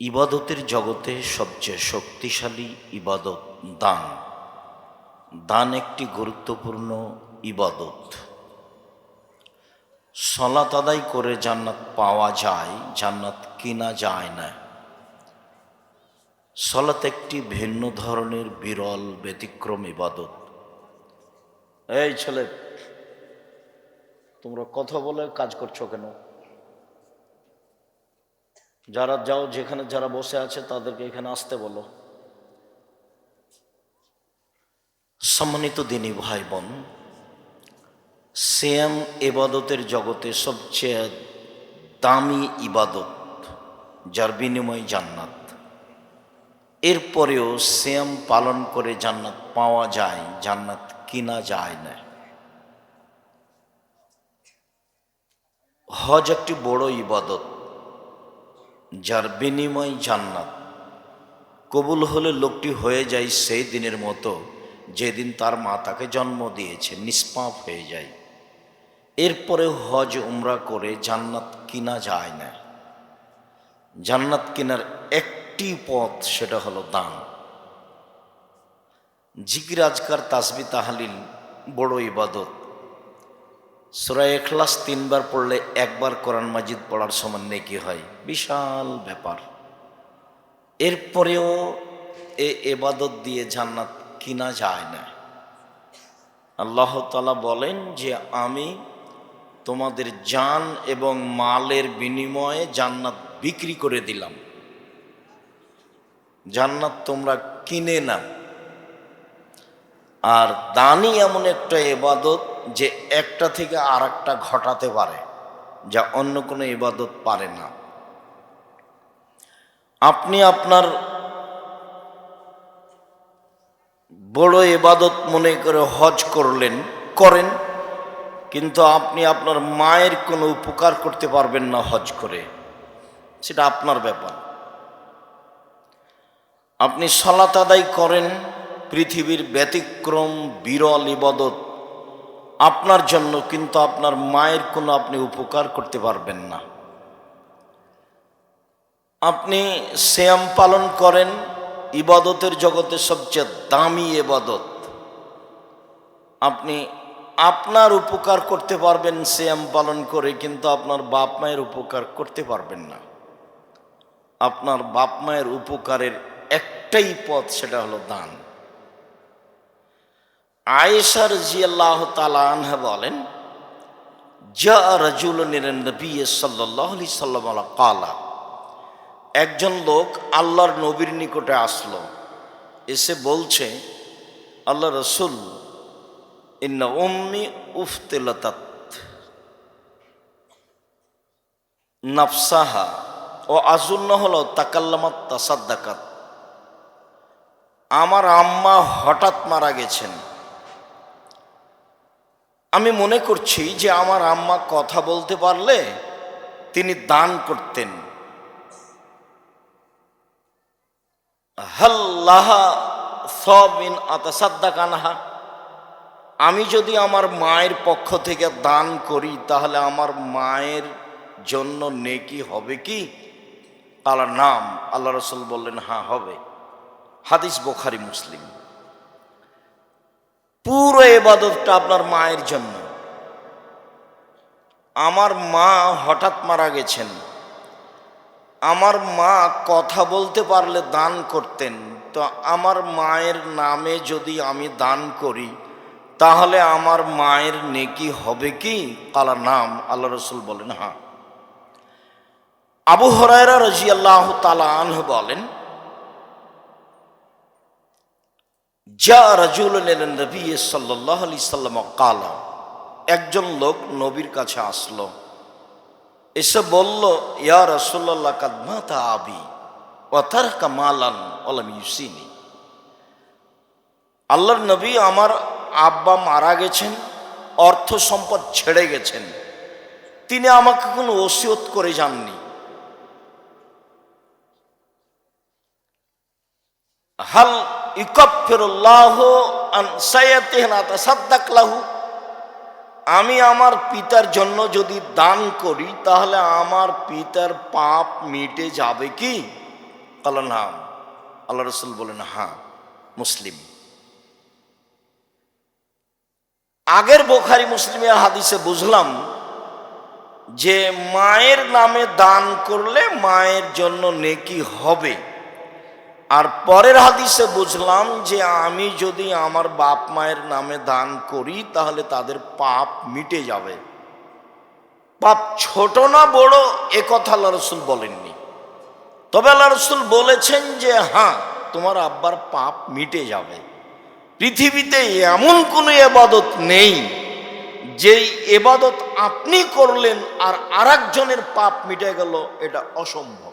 ইবাদতের জগতে সবচেয়ে শক্তিশালী ইবাদত দান। দান একটি গুরুত্বপূর্ণ ইবাদত। সলাত আদায় করে জান্নাত পাওয়া যায়, জান্নাত কিনা যায় না। সলাত একটি ভিন্ন ধরনের বিরল, ব্যতিক্রম ইবাদত। এই ছেলে, তোমরা কথা বলে কাজ করছ কেন? যারা যাও যেখানে যারা বসে আছে তাদেরকে এখানে আসতে বলো। সম্মানিত দিনী ভাই বোন শ্যাম এবাদতের জগতে সবচেয়ে দামি ইবাদত যার বিনিময় জান্নাত। এরপরেও শ্যাম পালন করে জান্নাত পাওয়া যায়, জান্নাত কিনা যায় না। হজ একটি বড় ইবাদত। যার বিনিময় জান্নাত। কবুল হলে লোকটি হয়ে যায় সেই দিনের মতো যেদিন তার মা তাকে জন্ম দিয়েছে, নিষ্পাপ হয়ে যায়। এরপরে হজ উমরা করে জান্নাত কিনা যায় না। জান্নাত কিনার একটি পথ সেটা হলো দান। জিকির আজকার তাসবি তাহালিল বড় ইবাদত। সুরায় এখলাস তিনবার পড়লে একবার কোরআন মাজিদ পড়ার সমান নেকি হয়? বিশাল ব্যাপার। এরপরেও এ এবাদত দিয়ে জান্নাত কিনা যায় না। আল্লাহ তালা বলেন যে, আমি তোমাদের জান এবং মালের বিনিময়ে জান্নাত বিক্রি করে দিলাম। জান্নাত তোমরা কিনে না আর দানই এমন একটা এবাদত যে একটা থেকে আর একটা ঘটাতে পারে, যা অন্য কোনো ইবাদত পারে না। আপনি আপনার বড় ইবাদত মনে করে হজ করলেন, করেন, কিন্তু আপনি আপনার মায়ের কোনো উপকার করতে পারবেন না হজ করে। সেটা আপনার ব্যাপার। আপনি সলাত আদায় করেন, পৃথিবীর ব্যতিক্রম, বিরল ইবাদত আপনার জন্য কিন্তু আপনার মায়ের কোনো আপনি উপকার করতে পারবেন না। আপনি শ্যাম পালন করেন, ইবাদতের জগতে সবচেয়ে দামি এবাদত আপনি আপনার উপকার করতে পারবেন শ্যাম পালন করে, কিন্তু আপনার বাপ মায়ের উপকার করতে পারবেন না। আপনার বাপ মায়ের উপকারের একটাই পথ, সেটা হলো দান। আয়েশার জিয়াল্লাহ তালানহা বলেন যা রাজুল আলি সাল্লাম কালা একজন লোক আল্লাহর নবীর নিকটে আসলো। এসে বলছে, আল্লাহ রসুল নাফসাহা ও আজুন্ন হলো তাকাল্লামাত তাসাদ্দাকাত। আমার আম্মা হঠাৎ মারা গেছেন। আমি মনে করছি যে আমার আম্মা কথা বলতে পারলে তিনি দান করতেন। হাল্লাহা কানহা আমি যদি আমার মায়ের পক্ষ থেকে দান করি, তাহলে আমার মায়ের জন্য নেকি হবে কি? আল্লাহ নাম আল্লাহ রসুল বললেন হ্যাঁ হবে। হাদিস বোখারি মুসলিম। পুরো এবাদতটা আপনার মায়ের জন্য। আমার মা হঠাৎ মারা গেছেন। আমার মা কথা বলতে পারলে দান করতেন। তো আমার মায়ের নামে যদি আমি দান করি, তাহলে আমার মায়ের নেকি হবে কি? কালা নাম আল্লাহ রসুল বলেন হ্যাঁ। আবু হরায়রা রাজি আল্লাহ তালা আনহ বলেন যা রাজুল নবী সাল্লাহ আলি সাল্লাম কালা। একজন লোক নবীর কাছে আসলো। এসে বলল, ইয়া রসুল্লাহ কাদমাতা আবি অথার কামালান ওলাম ইউসিনি। আল্লাহর নবী আমার আব্বা মারা গেছেন, অর্থ সম্পদ ছেড়ে গেছেন। তিনি আমাকে কোনো ওসিয়ত করে যাননি। হাল লাহু। আমি আমার পিতার জন্য যদি দান করি, তাহলে আমার পিতার পাপ মিটে যাবে কি? কাল নাম। আল্লাহ রসুল বলেন হ্যাঁ মুসলিম। আগের বোখারি মুসলিমের হাদিসে বুঝলাম যে, মায়ের নামে দান করলে মায়ের জন্য নেকি হবে। আর পরের হাদিসে বুঝলাম যে আমি যদি আমার বাপ মায়ের নামে দান করি, তাহলে তাদের পাপ মিটে যাবে। পাপ ছোট না বড়, এ কথা আল্লাহ রসুল বলেননি। তবে আল্লাহ রসুল বলেছেন যে হ্যাঁ তোমার আব্বার পাপ মিটে যাবে। পৃথিবীতে এমন কোনো এবাদত নেই, যেই এবাদত আপনি করলেন আর আরেকজনের পাপ মিটে গেল, এটা অসম্ভব।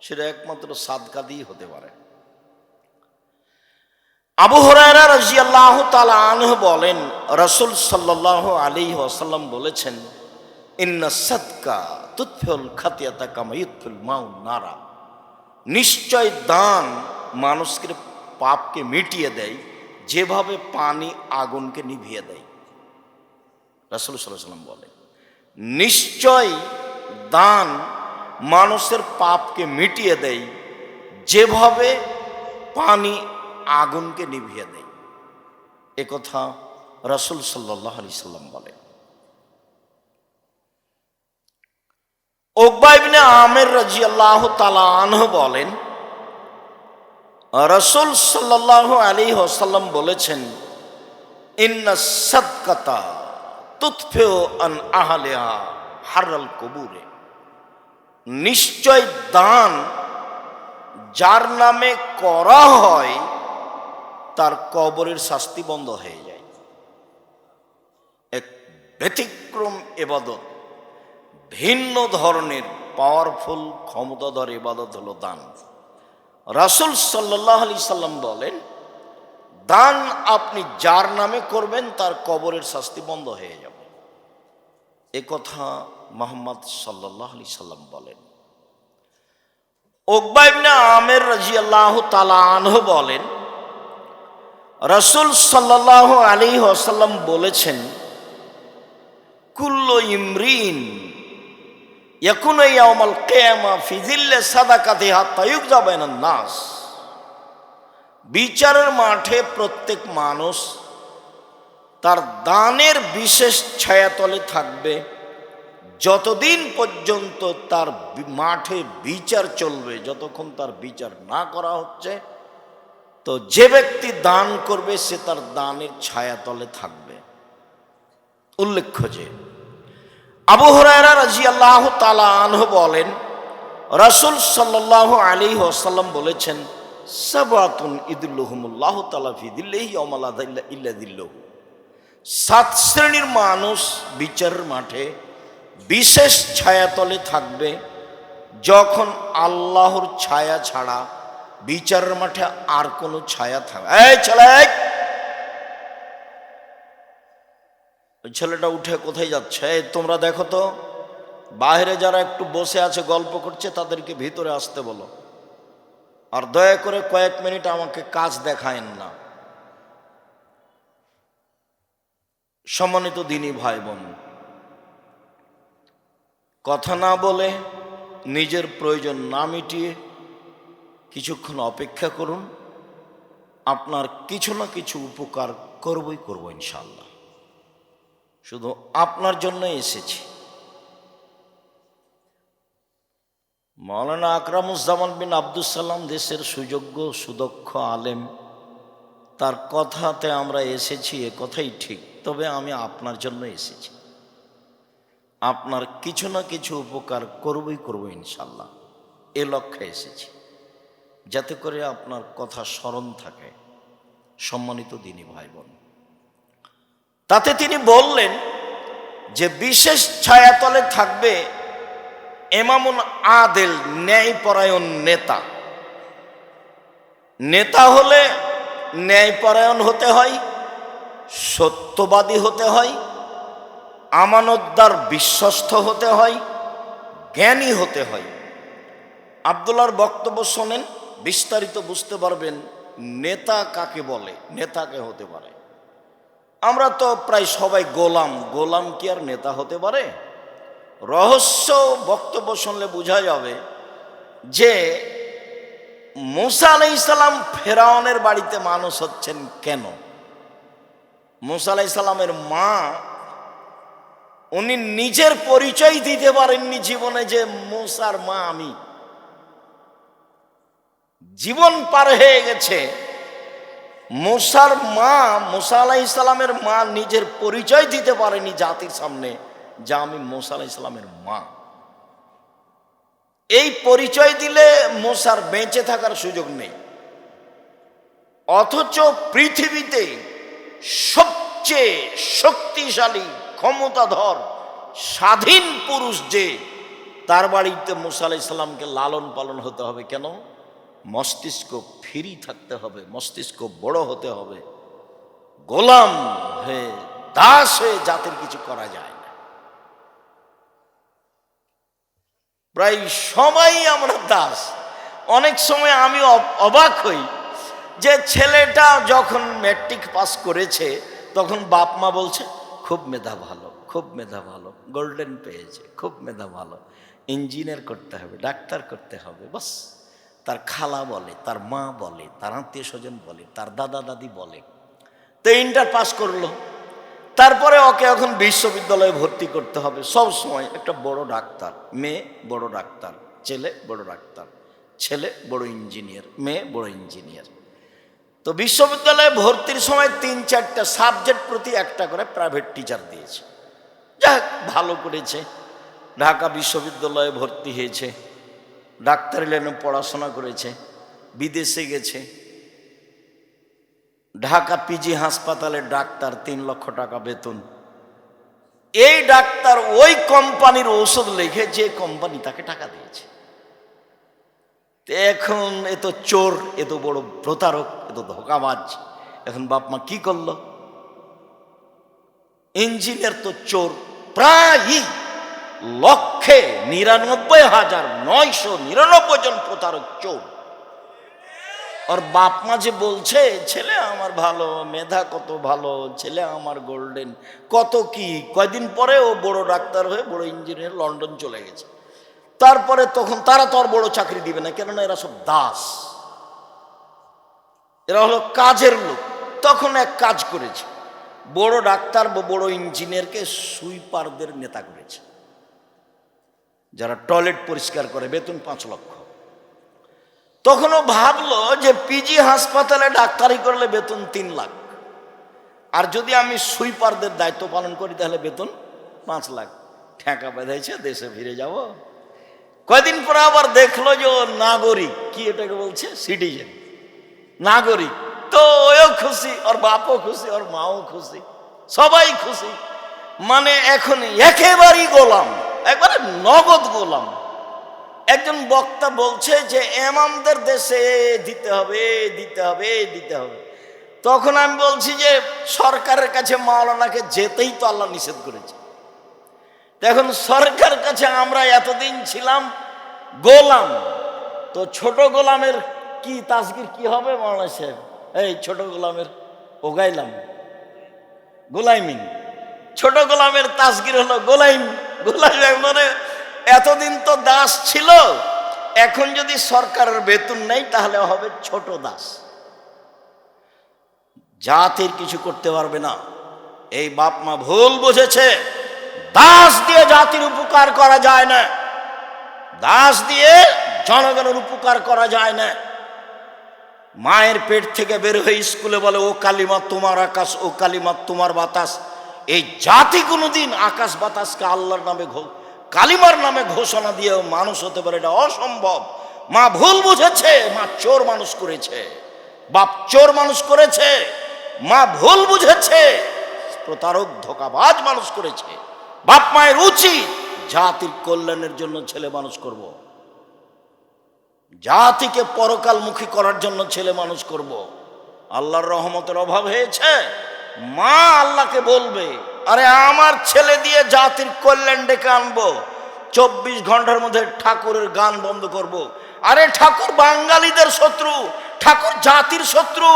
সেটা একমাত্র সাদকা দিয়ে হতে পারে। আবু হরায়রা রাজিয়াল্লাহ তালা আনহ বলেন, রসুল সাল্লাহ আলী ওয়াসাল্লাম বলেছেন, ইন্না সদকা তুৎফুল খাতিয়াতা কামাইতুল মাউ নারা। নিশ্চয় দান মানুষকে, পাপকে মিটিয়ে দেয়, যেভাবে পানি আগুনকে নিভিয়ে দেয়। রাসুল সাল্লাহ সাল্লাম বলে নিশ্চয় দান মানুষের পাপকে মিটিয়ে দেয়, যেভাবে পানি আগুনকে নিভিয়ে দেয়। এ কথা রাসুল সাল্লাহ আলি সাল্লাম বলে ওকবাইবিনে আমের রাজি আল্লাহ তালাহ বলেন, রসুল সাল্লাহ আলী ওসাল্লাম বলেছেন, ইন্না সদকাতা তুৎফেও আন আহালেহা হারাল কবুরে। নিশ্চয় দান যার নামে করা হয়, তার কবরের শাস্তি বন্ধ হয়ে যায়। এক ব্যতিক্রম এবাদত, ভিন্ন ধরনের পাওয়ারফুল ক্ষমতাধর এবাদত হলো দান। রাসুল সাল্লাহ আলি সাল্লাম বলেন, দান আপনি যার নামে করবেন, তার কবরের শাস্তি বন্ধ হয়ে যাবে। এ কথা মোহাম্মদ সাল্লাহ আলি সাল্লাম বলেন। ওকবাইবনে আমের রাজি আল্লাহ তালাহ বলেন, রসুল সাল্লাহ আলী আসাল্লাম বলেছেন, কুল্ল ইমরিন এখন ইয়ামাল কেয়ামা ফিজিল্লে সাদাকাতে হাত তায়ুক যাবে না নাস। বিচারের মাঠে প্রত্যেক মানুষ তার দানের বিশেষ ছায়াতলে থাকবে। যতদিন পর্যন্ত তার মাঠে বিচার চলবে, যতক্ষণ তার বিচার না করা হচ্ছে, তো যে ব্যক্তি দান করবে, সে তার দানের ছায়াতলে থাকবে। উল্লেখ্য যে, আবু হরায়রা রাজি আল্লাহ তালাহ বলেন, রাসুল সাল্লাহ আলী ওসাল্লাম বলেছেন সাবাতুন ইদুল্লাহমুল্লাহ তালা ফিদিল্লাহি অমালা ইল্লা সাত শ্রেণির মানুষ বিচারের মাঠে বিশেষ ছায়াতলে থাকবে যখন আল্লাহর ছায়া ছাড়া বিচারের মাঠে আর কোনো ছায়া থাকবে। এই ছেলে ওই ছেলেটা উঠে কোথায় যাচ্ছে? তোমরা দেখো তো বাইরে যারা একটু বসে আছে, গল্প করছে, তাদেরকে ভিতরে আসতে বলো। আর দয়া করে কয়েক মিনিট আমাকে কাজ দেখায়েন না। সম্মানিত দিনী ভাই বোন কথা না বলে নিজের প্রয়োজন না মিটিয়ে কিছুক্ষণ অপেক্ষা করুন। আপনার কিছু না কিছু উপকার করবই করব ইনশাল্লাহ শুধু আপনার জন্য এসেছি। মৌলানা আকরামুজ্জামান বিন আব্দুল সালাম দেশের সুযোগ্য, সুদক্ষ আলেম। তার কথাতে আমরা এসেছি, এ কথাই ঠিক, তবে আমি আপনার জন্য এসেছি। আপনার কিছু না কিছু উপকার করবই করব ইনশাল্লাহ। এ লক্ষ্যে এসেছি। যাতে করে আপনার কথা স্মরণ থাকে সম্মানিত দিনী ভাই বোন তাতে তিনি বললেন যে বিশেষ ছায়াতলে থাকবে এমামুন আদেল ন্যায়পরায়ণ নেতা। নেতা হলে ন্যায়পরায়ণ হতে হয়, সত্যবাদী হতে হয় আমানতদার বিশ্বস্ত হতে হয়, জ্ঞানী হতে হয়। আবদুল্লার বক্তব্য শোনেন, বিস্তারিত বুঝতে পারবেন নেতা কাকে বলে নেতাকে হতে পারে। আমরা তো প্রায় সবাই গোলাম গোলাম কি আর নেতা হতে পারে? রহস্য বক্তব্য শুনলে বোঝা যাবে যে মুসা আলাই ইসলাম ফেরাউনের বাড়িতে মানুষ হচ্ছেন কেন? মুসা আলাই ইসলামের মা উনি নিজের পরিচয় দিতে পারেননি জীবনে যে মুসার মা আমি। জীবন পার হয়ে গেছে। মুসার মা, মুসা আলাহ ইসলামের মা নিজের পরিচয় দিতে পারেনি জাতির সামনে যা আমি মুসা আলাহ ইসলামের মা। এই পরিচয় দিলে মুসার বেঁচে থাকার সুযোগ নেই। অথচ পৃথিবীতে সবচেয়ে শক্তিশালী ক্ষমতাধর, স্বাধীন পুরুষ যে, তার বাড়িতে মুসা ইসলামকে লালন পালন হতে হবে কেন? মস্তিষ্ক ফ্রি থাকতে হবে, মস্তিষ্ক বড় হতে হবে। গোলাম হয়ে, দাস হয়ে জাতির কিছু করা যায় না। প্রায় সবাই আমরা দাস। অনেক সময় আমি অবাক হই যে ছেলেটা যখন ম্যাট্রিক পাস করেছে, তখন বাপ মা বলছে খুব মেধা ভালো, খুব মেধা ভালো গোল্ডেন পেয়েছে, খুব মেধা ভালো। ইঞ্জিনিয়ার করতে হবে, ডাক্তার করতে হবে, বাস। তার খালা বলে, তার মা বলে, তার আত্মীয় স্বজন বলে, তার দাদা দাদি বলে। তো ইন্টার পাস করল। তারপরে ওকে এখন বিশ্ববিদ্যালয়ে ভর্তি করতে হবে। সব সময় একটা বড় ডাক্তার, মেয়ে বড় ডাক্তার, ছেলে বড় ডাক্তার, ছেলে বড় ইঞ্জিনিয়ার মেয়ে বড় ইঞ্জিনিয়ার তো বিশ্ববিদ্যালয়ে ভর্তির সময় তিন চারটা সাবজেক্ট প্রতি একটা করে প্রাইভেট টিচার দিয়েছে। যাক, ভালো করেছে। ঢাকা বিশ্ববিদ্যালয়ে ভর্তি হয়েছে। ডাক্তারি লাইনে পড়াশোনা করেছে। বিদেশে গেছে। ঢাকা পিজি হাসপাতালের ডাক্তার, তিন লক্ষ টাকা বেতন। এই ডাক্তার ওই কোম্পানির ঔষধ লেখে যে কোম্পানি তাকে টাকা দিয়েছে। এখন এ তো চোর, এ তো বড় প্রতারক। এ তো ধোকাবাজ। এখন বাপ মা কি করল? ইঞ্জিনিয়ার তো চোর প্রায়ই লক্ষে নিরানব্বই হাজার নয়শো নিরানব্বই জন প্রতারক চোর। ওর বাপ মা যে বলছে, ছেলে আমার ভালো, মেধা কত ভালো, ছেলে আমার গোল্ডেন, কত কি? কয়দিন পরে ও বড় ডাক্তার হয়ে বড় ইঞ্জিনিয়ার লন্ডন চলে গেছে। তারপরে তখন তারা তো আর বড় চাকরি দিবে না, কেননা এরা সব দাস। এরা হলো কাজের লোক। তখন এক কাজ করেছে। বড় ডাক্তার বা বড় ইঞ্জিনিয়ারকে সুইপারদের নেতা করেছে। যারা টয়লেট পরিষ্কার করে, বেতন পাঁচ লক্ষ। তখনও ভাবলো যে পিজি হাসপাতালে ডাক্তারি করলে বেতন তিন লাখ। আর যদি আমি সুইপারদের দায়িত্ব পালন করি, তাহলে বেতন পাঁচ লাখ। ঠেকা বেঁধেছে, দেশে ফিরে যাব। কয়দিন পরে আবার দেখল যে নাগরিক, কি এটাকে বলছে? সিটিজেন। নাগরিক। তো ওও খুশি, ওর বাপও খুশি, ওর মাও খুশি, সবাই খুশি। মানে এখন একেবারেই গোলাম, একবারে নগদ গোলাম। একজন বক্তা বলছে যে এমামদের দেশে দিতে হবে দিতে হবে দিতে হবে। তখন আমি বলছি যে, সরকারের কাছে মাওলানাকে যেতেই তো আল্লাহ নিষেধ করেছে। এখন সরকার কাছে আমরা এতদিন ছিলাম গোলাম। তো ছোট গোলামের কি তাসগির কি হবে মাওলানা সাহেব? এই ছোট গোলামের ওগাইলাম। গোলাইমিন। ছোট গোলামের তাসগির হলো গোলাইম। গোলাইম মানে এতদিন তো দাস ছিল, এখন যদি সরকারের বেতন নেই তাহলে হবে ছোট দাস। জাতির কিছু করতে পারবে না। এই বাপ মা ভুল বুঝেছে। দাস দিয়ে জাতির উপকার করা যায় না। দাস দিয়ে জনগণের উপকার করা যায় না। মায়ের পেট থেকে বের হয়ে স্কুলে বলে, ও কালিমা, তোমার আকাশ, ও কালিমা, তোমার বাতাস। এই জাতি কোনোদিন আকাশ বাতাসকে আল্লাহর নামে কালিমার নামে ঘোষণা দিয়ে মানুষ হতে পারে, এটা অসম্ভব। মা ভুল বুঝেছে, মা চোর মানুষ করেছে। বাপ চোর মানুষ করেছে, মা ভুল বুঝেছে, প্রতারক, ধোকাবাজ মানুষ করেছে। বাপ মায়ের উচিত জাতির কল্যাণের জন্য ছেলে মানুষ করব। জাতিকে পরকালমুখী করার জন্য ছেলে মানুষ করব। আল্লাহর রহমতের অভাব হয়েছে মা আল্লাহকে বলবে, আরে আমার ছেলে দিয়ে জাতির কল্যাণ ডেকে আনব চব্বিশ ঘণ্টার মধ্যে ঠাকুরের গান বন্ধ করব। আরে ঠাকুর বাঙালিদের শত্রু, ঠাকুর জাতির শত্রু,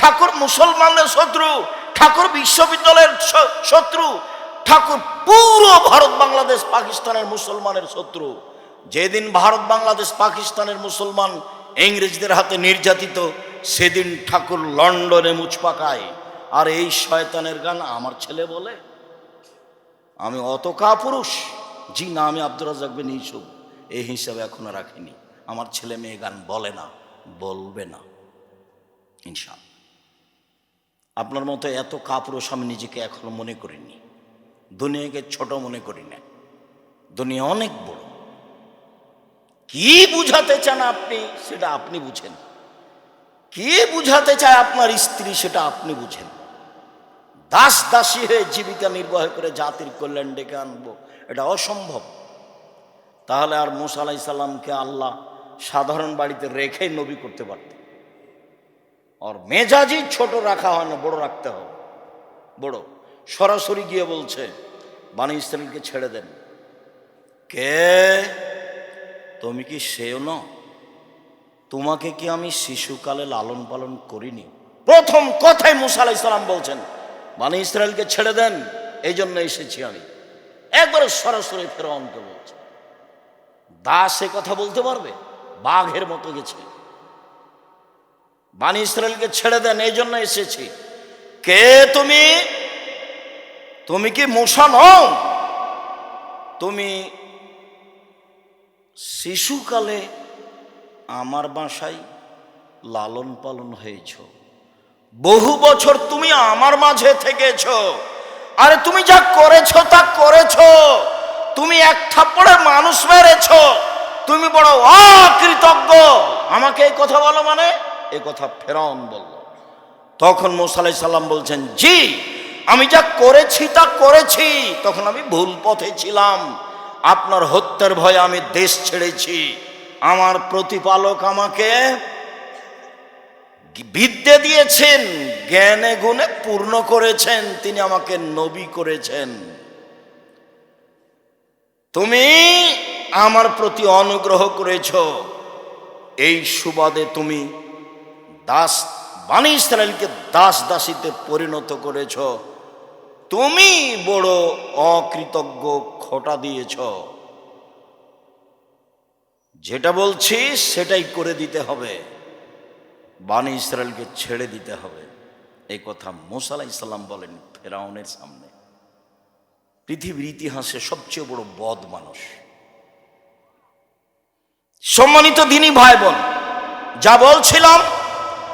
ঠাকুর মুসলমানদের শত্রু, ঠাকুর বিশ্ববিদ্যালয়ের শত্রু, ঠাকুর পুরো ভারত, বাংলাদেশ, পাকিস্তানের মুসলমানের শত্রু যেদিন ভারত, বাংলাদেশ, পাকিস্তানের মুসলমান, ইংরেজদের হাতে নির্যাতিত, সেদিন ঠাকুর লন্ডনে মুচ পাকায়। আর এই শয়তানের গান আমার ছেলে বলে, আমি অত কাপুরুষ, জি না, আমি আব্দুর রাজাক বিন এই হিসাবে এখনও রাখিনি। আমার ছেলে মেয়ে গান বলে না, বলবে না ইনশাল আপনার মতো এত কাপুরুষ আমি নিজেকে এখনও মনে করিনি। দুনিয়াকে ছোট মনে করি না। দুনিয়া অনেক বড়। কি বুঝাতে চান আপনি, সেটা আপনি বুঝেন। কি বুঝাতে চায় আপনার স্ত্রী, সেটা আপনি বুঝেন। দাস দাসী হয়ে জীবিকা নির্বাহ করে জাতির কল্যাণ ডেকে আনব, এটা অসম্ভব। তাহলে আর মুসা আলাই সাল্লামকে আল্লাহ সাধারণ বাড়িতে রেখে নবী করতে পারত আর মেজাজই ছোট রাখা হয় না, বড় রাখতে হবে। বড়, সরাসরি গিয়ে বলছে, বানি ইসরায়েলকে ছেড়ে দেন। কে? তুমি কি সেও ন তোমাকে কি আমি শিশুকালে লালন পালন করিনি? প্রথম কথাই মুসা আলাই সাল্লাম বলছেন মানে ইসরায়েলকে ছেড়ে দেন এই জন্য এসেছি আমি। একবারে সরাসরি ফেরাউনকে বলছে। দাস এ কথা বলতে পারবে? বাঘের মতো গেছে। বানি ইসরায়েলকে ছেড়ে দেন এই জন্য এসেছি। কে তুমি? তুমি কি মূষা নও? তুমি শিশুকালে আমার বাসায় লালন পালন হয়েছ। বহু বছর তুমি আমার মাঝে থেকেছ। আরে তুমি যা করেছ তা করেছ। তুমি এক থাপ্পড়ে মানুষ মেরেছ। তুমি বড় অকৃতজ্ঞ। আমাকে এই কথা বলো মানে? এই কথা ফেরাউন বলল। তখন মোসালাই সাল্লাম বলছেন, জি, আমি যা করেছি তা করেছি। তখন আমি ভুল পথে ছিলাম। আপনার হত্যার ভয়ে আমি দেশ ছেড়েছি। আমার প্রতিপালক আমাকে বিদ্যে দিয়েছেন, জ্ঞানে গুণে পূর্ণ করেছেন, তিনি আমাকে নবী করেছেন। তুমি আমার প্রতি অনুগ্রহ করেছ, এই সুবাদে তুমি দাস, বাণী ইসরায়েলকে দাস দাসীতে পরিণত করেছ। তুমি বড় অকৃতজ্ঞ খোটা দিয়েছ। যেটা বলছি সেটাই করে দিতে হবে। বাণী ইসরায়েলকে ছেড়ে দিতে হবে। এই কথা মোসালা ইসলাম বলেন ফেরাউনের সামনে। পৃথিবীর ইতিহাসে সবচেয়ে বড় বদ মানুষ। সম্মানিত দিনী ভাই বোন, যা বলছিলাম